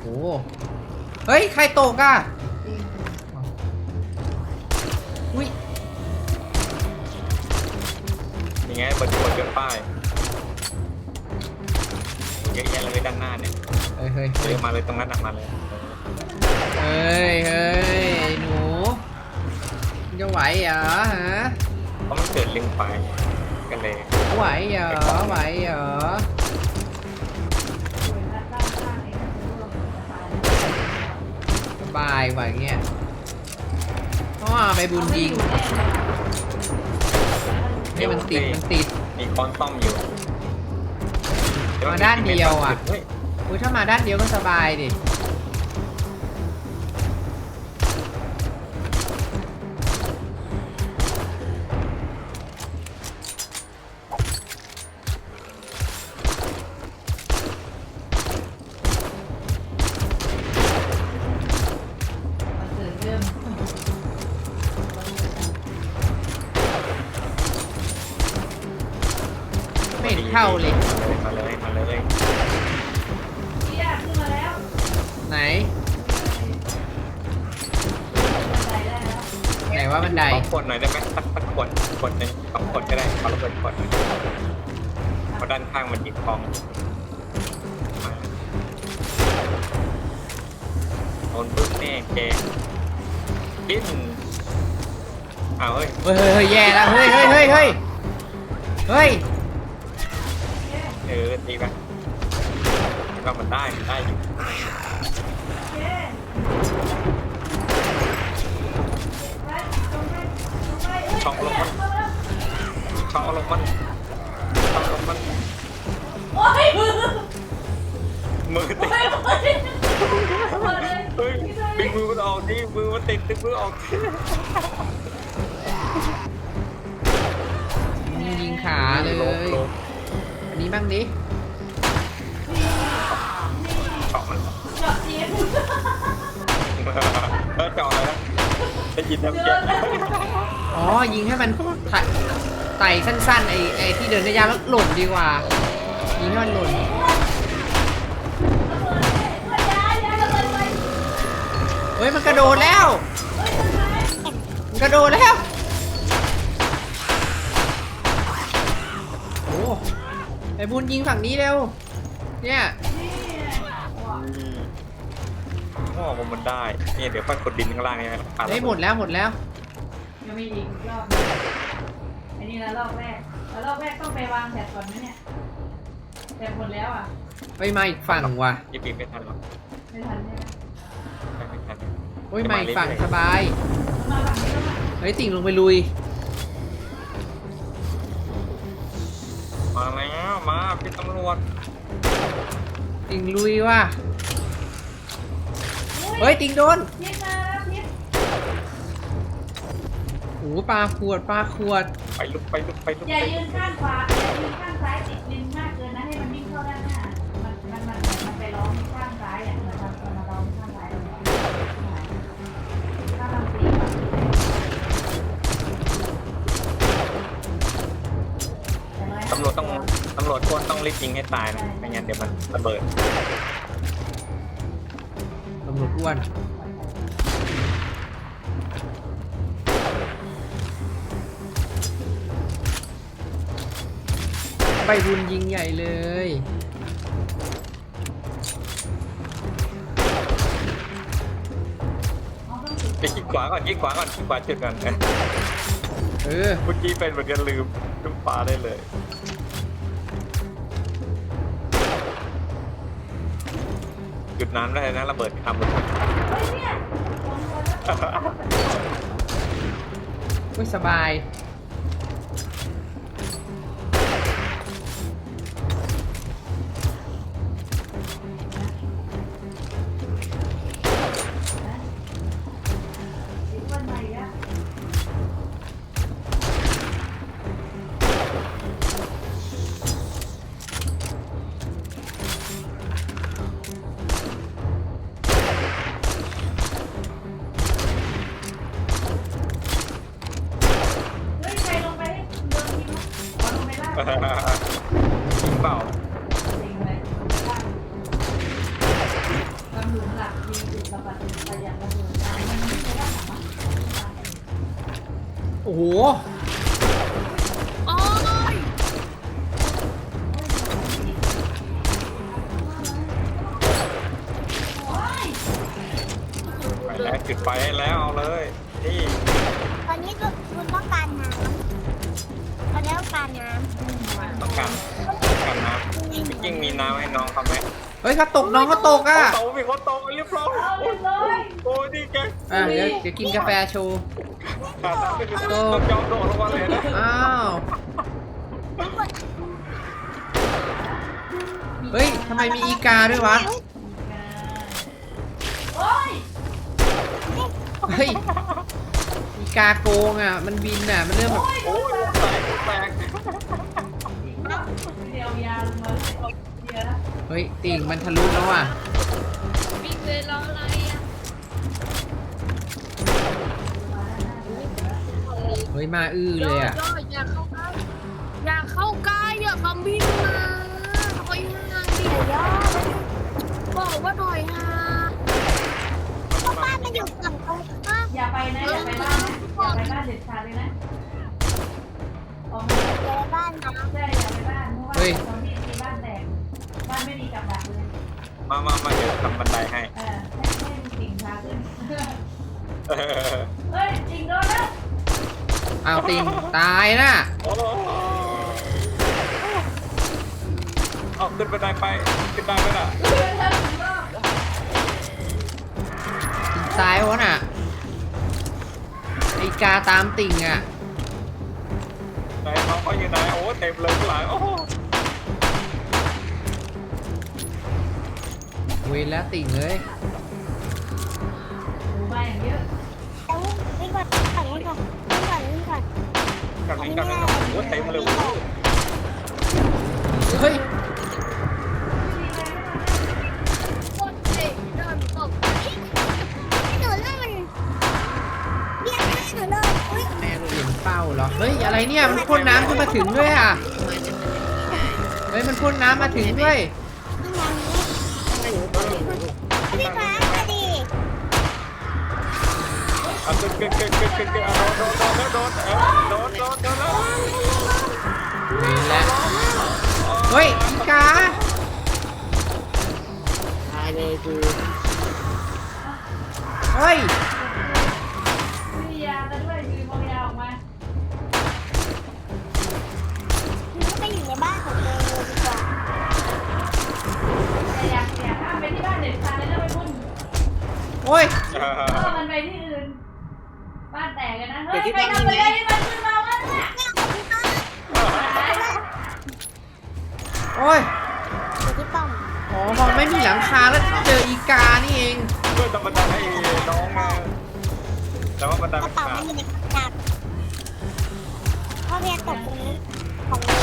โอ้เฮ้ย ใครตกอะอุ้ยยังไงบนบนเกินป้ายเยอะแยะเลยด้านหน้าเนี่ยเฮ้ยเฮ้ยเดินมาเลยตรงนั้นน่ะมาเลยเฮ้ยเฮ้ยไอ้หนูมึงจะไหวเหรอฮะเพราะมันเกิดลิงไฟกันเลยไหวเหรอไหวเหรอ บายว่ะอย่างเงี้ยอ๋อไปบุญยิงนี่มันติดมันติดมีคอนต้อมอยู่มาด้านเดียวอะเฮ้ยอุ้ยถ้ามาด้านเดียวก็สบายดิ ไม่เห็นเข้าเลยมาเลย มาเลย มาเลย ไหน ไหนว่าบันไดขอขวดหน่อยได้ไหมสักสักขวดขวดหนึ่งสองขวดก็ได้ขอระเบิดขวดหนึ่งเพราะด้านข้างมันยิงคลองมาโดนปึ๊บแน่แกดิ้นอ้าวเฮ้ย เฮ้ยเฮ้ยเฮ้ยแย่แล้วเฮ้ยเฮ้ยเฮ้ยเฮ้ยเฮ้ย เออตีไปก็มันได้มันได้อยู่ช่องลงมันช่องลงมันช่องลงมันโอ้ยมือมือติดโอ้ยมือเฮ้ยดึงมือมันออกดิมือมันติดดึงมือออกดิยิงขาเลยลงลงอั นนี้บ้างดิเจาะมันเจาะจีนเออเจาะเลยนะได้ยินแล้วเจ๊อ๋อ ยิงให้มันไต่ไต่สั้นๆไอ้ไอ้ที่เดินระยะแล้วหล่นดีกว่า ยิงให้มันหล่นเฮ้ยมันกระโดดแล้ว มันกระโดดแล้ว โอ้ ไอ้บุญยิงฝั่งนี้เร็ว เนี่ยโอ้ผมมันได้เนี่ยเดี๋ยวค่อยกดดินข้างล่างนี่นะอะเฮ้ยหมดแล้วหมดแล้ว ยังมีอีกรอบอันนี้ละรอบแรกแล้วรอบแรกต้องไปวางแถบก่อนไหมเนี่ยแถบหมดแล้วอะ ไปมาอีกฝั่งว่ะยิบยิบไม่ทันหรอกไม่ทันใช่ไหมไม่ทัน โอ้ยมาอีกฝั่งสบาย มาฝั่งนี้แล้วมาเฮ้ยติ่งลงไปลุย เป็นตำรวจติ่งลุยว่ะ เฮ้ย ติ่งโดนพิษมาแล้วพิษโอ้ปลาขวดปลาขวด ไปลุกไปลุกไปลุกอย่ายืนข้างขวาอย่ายืนข้างซ้ายติดดินมาก รวจควรต้องรีบยิงให้ตายนะไม่งั้นเดี๋ยวมันระเบิดตำรวจอ้วนไปบุญยิงใหญ่เลย ไปยิงขวาก่อนยิงขวาก่อนยิงขวาจุดก่อนนะเออเมื่อกี้เป็นเหมือนกันลืมลืมฟ้าได้เลย จุดนั้นได้นะระเบิดทำเลยอุ้ยสบาย โอ้โหโอ้ยโอ้ยไปแล้วจุดไฟให้แล้วเอาเลย นี่ตอนนี้ก็คุณต้องการน้ำตอนนี้ต้องการน้ต้องการต้องการน้ำจริงๆมีน้ำให้น้องเขาไหม เฮ้ยเขาตกน้องเขาตกอะโตมีคนโตเรียบร้อยเอาโอ้เรียยบร้อยโอ้ยดีแกอะเดี๋ยวเดี๋ยวกินกาแฟโชว์ ขาดน้ำไปคือต้องยอมโดดลงมาเลยนะอ้าว เฮ้ยทำไมมีอีกาด้วยวะ โอ้ยำเฮ้ย อีกาโกงอะ มันบินอะ มันเริ่มแบบโอ้ยโอ้ยแตกแตกเดียวยาลงมา เดียวนะเฮ้ยติ่งมันทะลุแล้วอะวิ่งไปรออะไรอะเฮ้ยมาอื้อเลยอะย่ออย่าเข้าใกล้อย่าเข้าใกล้อย่าคำวิ่งมาถอยห่างดิเดี๋ยวยอดบอกว่าถอยห่างเพราะบ้านมันอยู่ฝั่งตรงข้ามอย่าไปนะอย่าไปบ้านนะอย่าไปบ้านเด็ดขาดเลยนะออกมาเจอบ้านนะใช่อย่าไปบ้านเพราะว่า มามามาเดี๋ยวทำบันไดให้เออให้ให้มีสิ่งพาขึ้นเออเฮ้ยจริงโดนแล้วอ้าวติ่งตายน่ะโอ้เอาขึ้นบันไดไปขึ้นได้ไหมล่ะเดินแล้วถึงรอบติ่งตายวะน่ะอีกาตามติ่งอะไหนน้องเขาอยู่ไหนโอ้เต็มเลยข้างหลังโอ้ เวรแล้วติ่งเลยดูมาอย่างเยอะเอาวิ่งก่อนวิ่งก่อนวิ่งก่อนวิ่งก่อนกำลังกำลังโอ้เต็มเลยโอ้เฮ้ยคนเด็กเดินตกให้หนูเล่นมันเรียกให้หนูเลยอุ้ยแม่เปลี่ยนเป้าเหรอ เฮ้ย อะไรเนี่ย มันพ่นน้ำขึ้นมาถึงด้วยอะ เฮ้ย มันพ่นน้ำมาถึงด้วย พี่ฟ้าจะดีเอาขึ้นขึ้นขึ้นขึ้นขึ้นขึ้นเอาโดนโดนโดนโดนโดนโดนโดนเวรแล้วเฮ้ยอีกาตายเลยกูเฮ้ยมียากันด้วยมีมอยาออกมาหนูไปอยู่ในบ้านของตัวเองดีกว่าแต่อยายาม เด็ดขาดเลยนะไปพุ่นโอ้ย เออมันไปที่อื่น บ้านแตกกันนะ เฮ้ย ไปทำอะไรมันขึ้นมาว่าเนี่ยโอ้ยอยู่ที่ป้อมอ๋อพอไม่มีหลังคาแล้วเจออีกานี่เองช่วยทำบันไดให้น้องนะแต่ว่าบันไดกระมันเป๋าขามัดนอยู่ในกระดาษพ่อเรียนตกตรงนี้ของหนู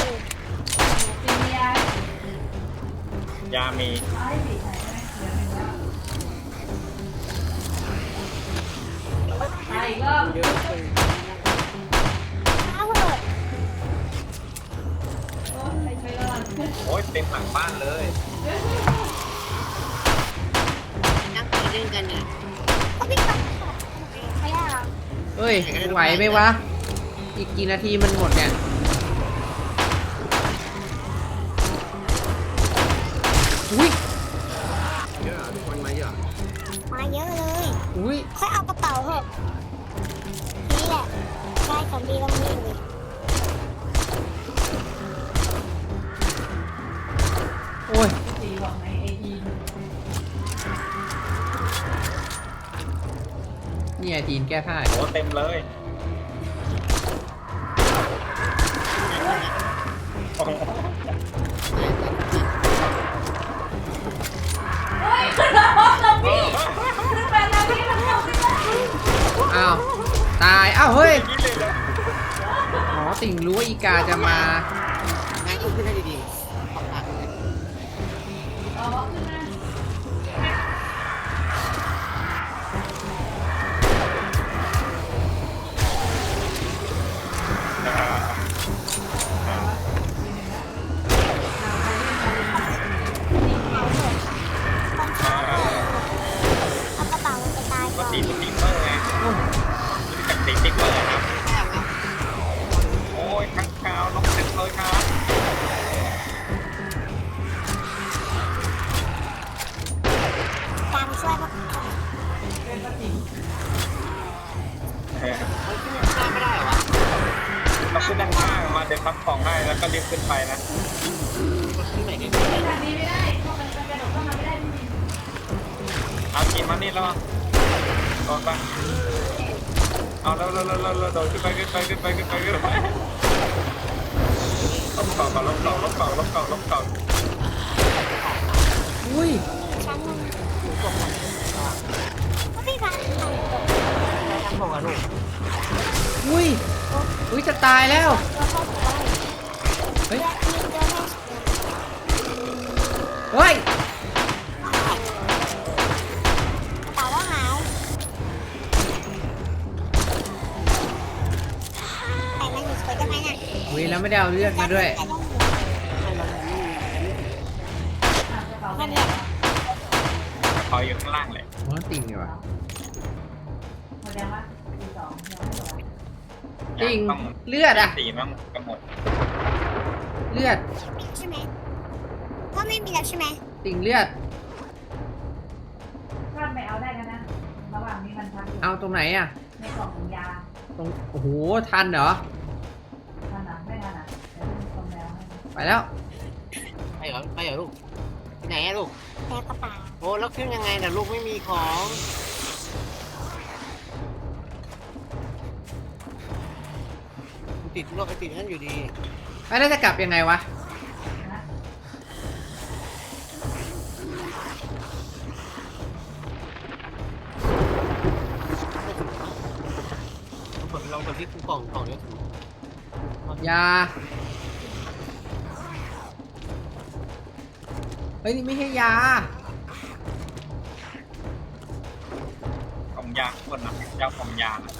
กินยายามีเอา หลังบ้านเลย นั่งคุยเล่นกันเนี่ยก็พี่ป้อมไม่ได้หรอเฮ้ย ไหวไหมวะ อีกกี่นาทีมันหมดเนี่ย อุ้ย เยอะทุกคนมาเยอะมาเยอะเลยอุ้ย ค่อยเอากระเป๋าเหอะนี่แหละได้ของดีตรงนี้เลย โอ้ยสีบอกในไอทีเนี่ยทีนแก้ผ้าโอ้เต็มเลยโอ้โหเฮ้ยขึ้นมาพร้อมกับพี่ขึ้นมาแล้วพี่มันเข้าขึ้นมาอ้าว ตาย อ้าว เฮ้ยอย่างนี้เลยเหรออ๋อ ติ่งรู้ว่าอีกาจะมา ตีสติกเกอร์ไงรู้จักตีสติกเกอร์ครับ โอ้ยทั้งกาวลบเต็มเลยครับตามช่วยพวกเขาไม่ได้หรอเราขึ้นด้านข้างมาเดี๋พับของให้แล้วก็รีบขึ้นไปนะเอาทีมมานี่แล้ว ลองไปเอาแล้วแล้วแล้วแล้วโดดขึ้นไปขึ้นไปขึ้นไปขึ้นไปขึ้นไปลบเก่าก่อนลบเก่าลบเก่าลบเก่าลบเก่าอุ้ยชั้นหนึ่งก็พี่ฟังทำของอะลูกอุ้ยอุ้ยจะตายแล้วตัวเข้าถึงได้เฮ้ยเลือดมีเลือดให้เฮ้ย อุ้ยแล้วไม่ได้เอาเลือดมาด้วยแต่ต้องอยู่ๆอะกระเป๋าไม่ได้คอยอยู่ข้างล่างเลยอ๋อติ่งดีกว่าแสดงว่าตีสองยังไม่หมดติ่งต้องเลือดอะ สี่มั่งกระหมดเลือดใช่ไหมพ่อไม่มีแล้วใช่ไหมติ่งเลือดข้ามไปเอาได้กันนะ ระหว่างนี้มันพักอยู่เอาตรงไหนอะในกล่องยาตรงโอ้โหทันเหรอ ไปแล้ว ไปเหรอไปเหรอลูกไปไหนอะลูกแต่กระเป๋าโอ้แล้วขึ้นยังไงน่ะลูกไม่มีของติดลูกไปติดนั่นอยู่ดีแล้วจะกลับยังไงวะนะลองเปิดลองเปิดที่กล่องกล่องนี้ถึงยา ฮ้ยนี่ไม่ใช่ยาของยาคนนะเจ้าของยานะ